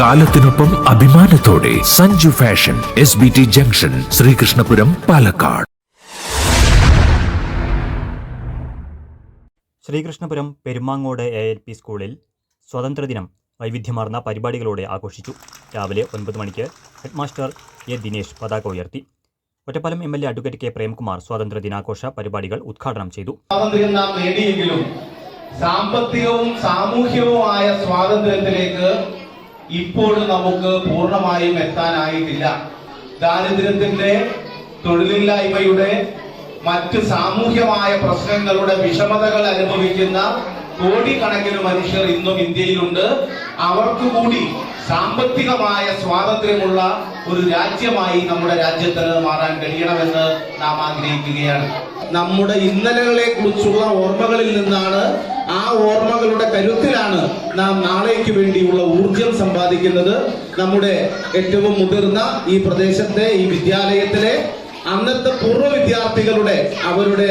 കാലത്തിനൊപ്പം അഭിമാനത്തോടെ Sanju fashion S B T junction Sreekrishnapuram Palakkad. Sreekrishnapuram Perumangode A L P സ്കൂളിൽ സ്വാതന്ത്ര്യദിനം വൈവിധ്യമാർന്ന പരിപാടികളോടെ ആഘോഷിച്ചു. രാവിലെ ഒൻപത് മണിക്ക് ഹെഡ്മാസ്റ്റർ എ ദിനേശ് പതാക ഉയർത്തി. Ottapalam M L A advocate K Premkumar സ്വാതന്ത്ര്യ ദിനാഘോഷ പരിപാടികൾ ഉദ്ഘാടനം ചെയ്തു. സ്വാതന്ത്ര്യം നാം നേടിയെങ്കിലും സാമ്പത്തികവും സാമൂഹ്യവുമായ സ്വാതന്ത്ര്യത്തിലേക്ക് ഇപ്പോഴും നമുക്ക് പൂർണമായും എത്താനായിട്ടില്ല. ദാരിദ്ര്യത്തിന്റെ തൊഴിലില്ലായ്മയുടെ മറ്റ് സാമൂഹ്യമായ പ്രശ്നങ്ങളുടെ വിഷമതകൾ അനുഭവിക്കുന്ന കോടിക്കണക്കിന് മനുഷ്യർ ഇന്നും ഇന്ത്യയിലുണ്ട്. അവർക്ക് കൂടി സാമ്പത്തികമായ സ്വാതന്ത്ര്യമുള്ള ഒരു രാജ്യമായി നമ്മുടെ രാജ്യത്തിന് മാറാൻ കഴിയണമെന്ന് നാം ആഗ്രഹിക്കുകയാണ്. നമ്മുടെ ഇന്നലകളെ കുറിച്ചുള്ള ഓർമ്മകളിൽ നിന്നാണ് ആ ഓർമ്മകളുടെ കരുത്തിലാണ് നാം നാളേക്ക് വേണ്ടിയുള്ള ഊർജം സമ്പാദിക്കുന്നത് നമ്മുടെ ഏറ്റവും മുതിർന്ന ഈ പ്രദേശത്തെ ഈ വിദ്യാലയത്തിലെ അന്നത്തെ പൂർവ വിദ്യാർത്ഥികളുടെ അവരുടെ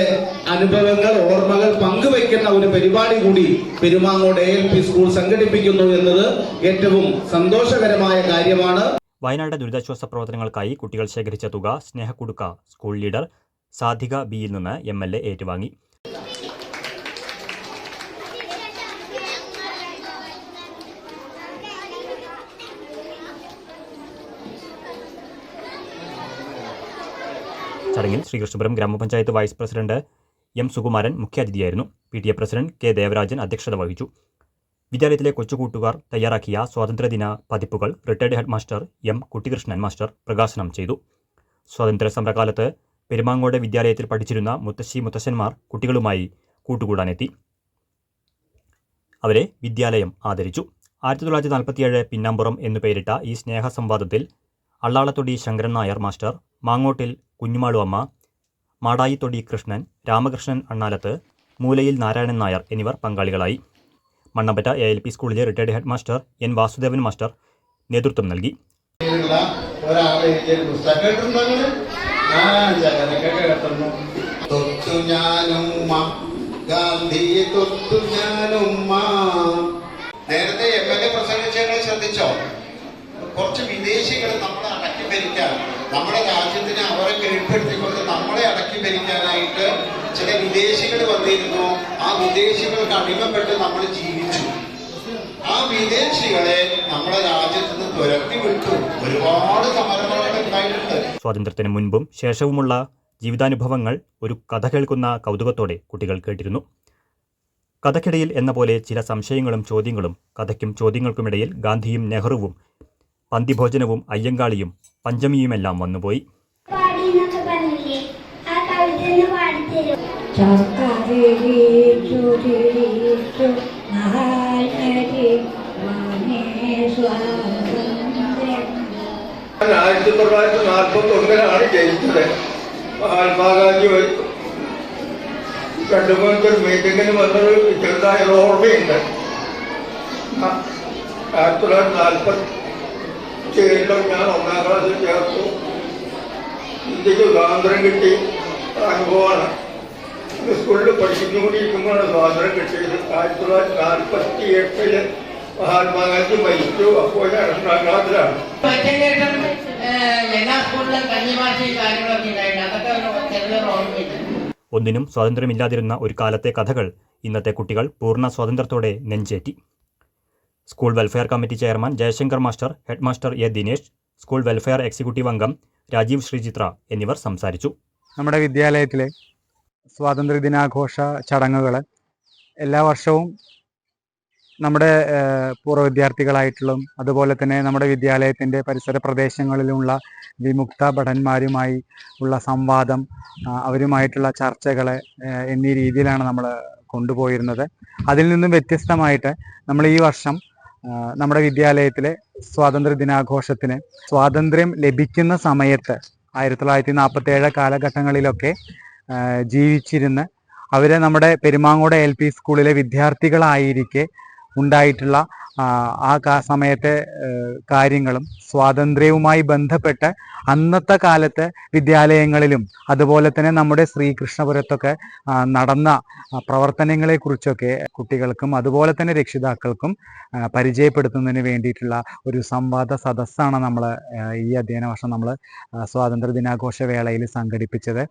അനുഭവങ്ങൾ ഓർമ്മകൾ പങ്കുവയ്ക്കുന്ന ഒരു പരിപാടി കൂടി Perumangode A L P school സംഘടിപ്പിക്കുന്നു എന്നത് ഏറ്റവും സന്തോഷകരമായ കാര്യമാണ്. വയനാട് ദുരിതാശ്വാസ പ്രവർത്തനങ്ങൾക്കായി കുട്ടികൾ ശേഖരിച്ച തുക സ്നേഹക്കുടുക്ക സ്കൂൾ ലീഡർ സാധിക ബിയിൽ നിന്ന് എം എൽ എ ഏറ്റുവാങ്ങി. ചടങ്ങിൽ ശ്രീകൃഷ്ണപുരം ഗ്രാമപഞ്ചായത്ത് vice president M Sukumaran മുഖ്യാതിഥിയായിരുന്നു. P T A president K Devarajan അധ്യക്ഷത വഹിച്ചു. വിദ്യാലയത്തിലെ കൊച്ചുകൂട്ടുകാർ തയ്യാറാക്കിയ സ്വാതന്ത്ര്യദിന പതിപ്പുകൾ retired headmaster M Kuttikrishnan master പ്രകാശനം ചെയ്തു. സ്വാതന്ത്ര്യ സമരകാലത്ത് പെരുമാങ്ങോട് വിദ്യാലയത്തിൽ പഠിച്ചിരുന്ന മുത്തശ്ശി മുത്തശ്ശന്മാർ കുട്ടികളുമായി കൂട്ടുകൂടാനെത്തി. അവരെ വിദ്യാലയം ആദരിച്ചു. ആയിരത്തി തൊള്ളായിരത്തി നാൽപ്പത്തിയേഴ് പിന്നാമ്പുറം എന്നു പേരിട്ട ഈ സ്നേഹ സംവാദത്തിൽ അള്ളാളത്തൊടി ശങ്കരൻ നായർ മാസ്റ്റർ മാങ്ങോട്ടിൽ കുഞ്ഞുമാളു അമ്മ മാടായിത്തൊടി കൃഷ്ണൻ രാമകൃഷ്ണൻ അണ്ണാലത്ത് മൂലയിൽ നാരായണൻ നായർ എന്നിവർ പങ്കാളികളായി. മണ്ണമ്പറ്റ എ എൽ പി സ്കൂളിലെ retired headmaster N Vasudevan master നേതൃത്വം നൽകി. നേരത്തെ എം എൽ എ പ്രസംഗിച്ച ശ്രദ്ധിച്ചോ? കുറച്ച് വിദേശികൾ നമ്മളെ അടക്കി ഭരിക്കാൻ നമ്മുടെ രാജ്യത്തിനെ അവരെ കീഴ്പ്പെടുത്തിക്കൊണ്ട് നമ്മളെ അടക്കി ഭരിക്കാനായിട്ട് ചില വിദേശികൾ വന്നിരുന്നു. ആ വിദേശികൾക്ക് അടിമപ്പെട്ട് നമ്മൾ ജീവിച്ചു. ആ വിദേശികളെ നമ്മുടെ രാജ്യത്ത് നിന്ന് തുരത്തി വിട്ടു. ഒരുപാട് സമരങ്ങൾ ഉണ്ടായിട്ടുണ്ട്. സ്വാതന്ത്ര്യത്തിന് മുൻപും ശേഷവുമുള്ള ജീവിതാനുഭവങ്ങൾ ഒരു കഥ കേൾക്കുന്ന കൗതുകത്തോടെ കുട്ടികൾ കേട്ടിരുന്നു. കഥക്കിടയിൽ എന്ന പോലെ ചില സംശയങ്ങളും ചോദ്യങ്ങളും കഥയ്ക്കും ചോദ്യങ്ങൾക്കുമിടയിൽ ഗാന്ധിയും നെഹ്റുവും പന്തിഭോജനവും അയ്യങ്കാളിയും പഞ്ചമിയുമെല്ലാം വന്നുപോയി. ആയിരത്തി തൊള്ളായിരത്തി നാൽപ്പത്തി ഒന്നിലാണ് ജനിച്ചത്. മഹാത്മാഗാന്ധി മൂന്നൊരു മീറ്റിങ്ങിന് വന്നൊരു ചെറുതായ ഓർമ്മയുണ്ട്. ആയിരത്തി തൊള്ളായിരത്തി നാൽപ്പത്തി ഏഴിലും ഞാൻ ഒന്നാം ക്ലാസ്സിൽ ചേർത്തു. ഇന്ത്യയ്ക്ക് സ്വാതന്ത്ര്യം കിട്ടി. അനുഭവമാണ്. സ്കൂളിൽ പഠിച്ചുകൊണ്ടിരിക്കുമ്പോഴാണ് സ്വാതന്ത്ര്യം കിട്ടിയത്. ആയിരത്തി തൊള്ളായിരത്തി നാൽപ്പത്തി എട്ടിൽ മഹാത്മാഗാന്ധി മരിച്ചു. അപ്പോൾ ഞാൻ രണ്ടാം ക്ലാസ്സിലാണ്. ശേഷം എല്ലാ സ്കൂളിലും കഞ്ഞിമാഷയും കാര്യങ്ങളൊക്കെ ഉണ്ടായിട്ടുണ്ട്. അതൊക്കെ ചെറിയൊരു ഓർമ്മയുണ്ട് ഒന്നിനും സ്വാതന്ത്ര്യമില്ലാതിരുന്ന ഒരു കാലത്തെ കഥകൾ ഇന്നത്തെ കുട്ടികൾ പൂർണ സ്വാതന്ത്ര്യത്തോടെ നെഞ്ചേറ്റി. School welfare committee chairman Jayashankar master headmaster A Dinesh school welfare executive അംഗം രാജീവ് ശ്രീചിത്ര എന്നിവർ സംസാരിച്ചു. നമ്മുടെ വിദ്യാലയത്തിലെ സ്വാതന്ത്ര്യ ദിനാഘോഷ ചടങ്ങുകൾ എല്ലാ വർഷവും നമ്മുടെ പൂർവ വിദ്യാർത്ഥികളായിട്ടുള്ളതും അതുപോലെ തന്നെ നമ്മുടെ വിദ്യാലയത്തിന്റെ പരിസര പ്രദേശങ്ങളിലുള്ള വിമുക്ത ഭടന്മാരുമായി ഉള്ള സംവാദം അവരുമായിട്ടുള്ള ചർച്ചകൾ എന്നീ രീതിയിലാണ് നമ്മൾ കൊണ്ടുപോയിരുന്നത്. അതിൽ നിന്നും വ്യത്യസ്തമായിട്ട് നമ്മൾ ഈ വർഷം നമ്മുടെ വിദ്യാലയത്തിലെ സ്വാതന്ത്ര്യ ദിനാഘോഷത്തിന് സ്വാതന്ത്ര്യം ലഭിക്കുന്ന സമയത്ത് ആയിരത്തി തൊള്ളായിരത്തി നാൽപ്പത്തി ഏഴ് കാലഘട്ടങ്ങളിലൊക്കെ ജീവിച്ചിരുന്ന അവരെ നമ്മുടെ പെരുമാങ്ങോട് എൽ പി സ്കൂളിലെ വിദ്യാർത്ഥികളായിരിക്കെ ഉണ്ടായിട്ടുള്ള ആ, സമയത്തെ കാര്യങ്ങളും സ്വാതന്ത്ര്യവുമായി ബന്ധപ്പെട്ട് അന്നത്തെ കാലത്തെ വിദ്യാലയങ്ങളിലും അതുപോലെ തന്നെ നമ്മുടെ ശ്രീകൃഷ്ണപുരത്തൊക്കെ നടന്ന പ്രവർത്തനങ്ങളെക്കുറിച്ചൊക്കെ കുട്ടികൾക്കും അതുപോലെ തന്നെ രക്ഷിതാക്കൾക്കും പരിചയപ്പെടുത്തുന്നതിന് വേണ്ടിയിട്ടുള്ള ഒരു സംവാദ സദസ്സാണ് നമ്മൾ ഈ അധ്യയന വർഷം നമ്മൾ സ്വാതന്ത്ര്യ ദിനാഘോഷ വേളയിൽ സംഘടിപ്പിച്ചത്.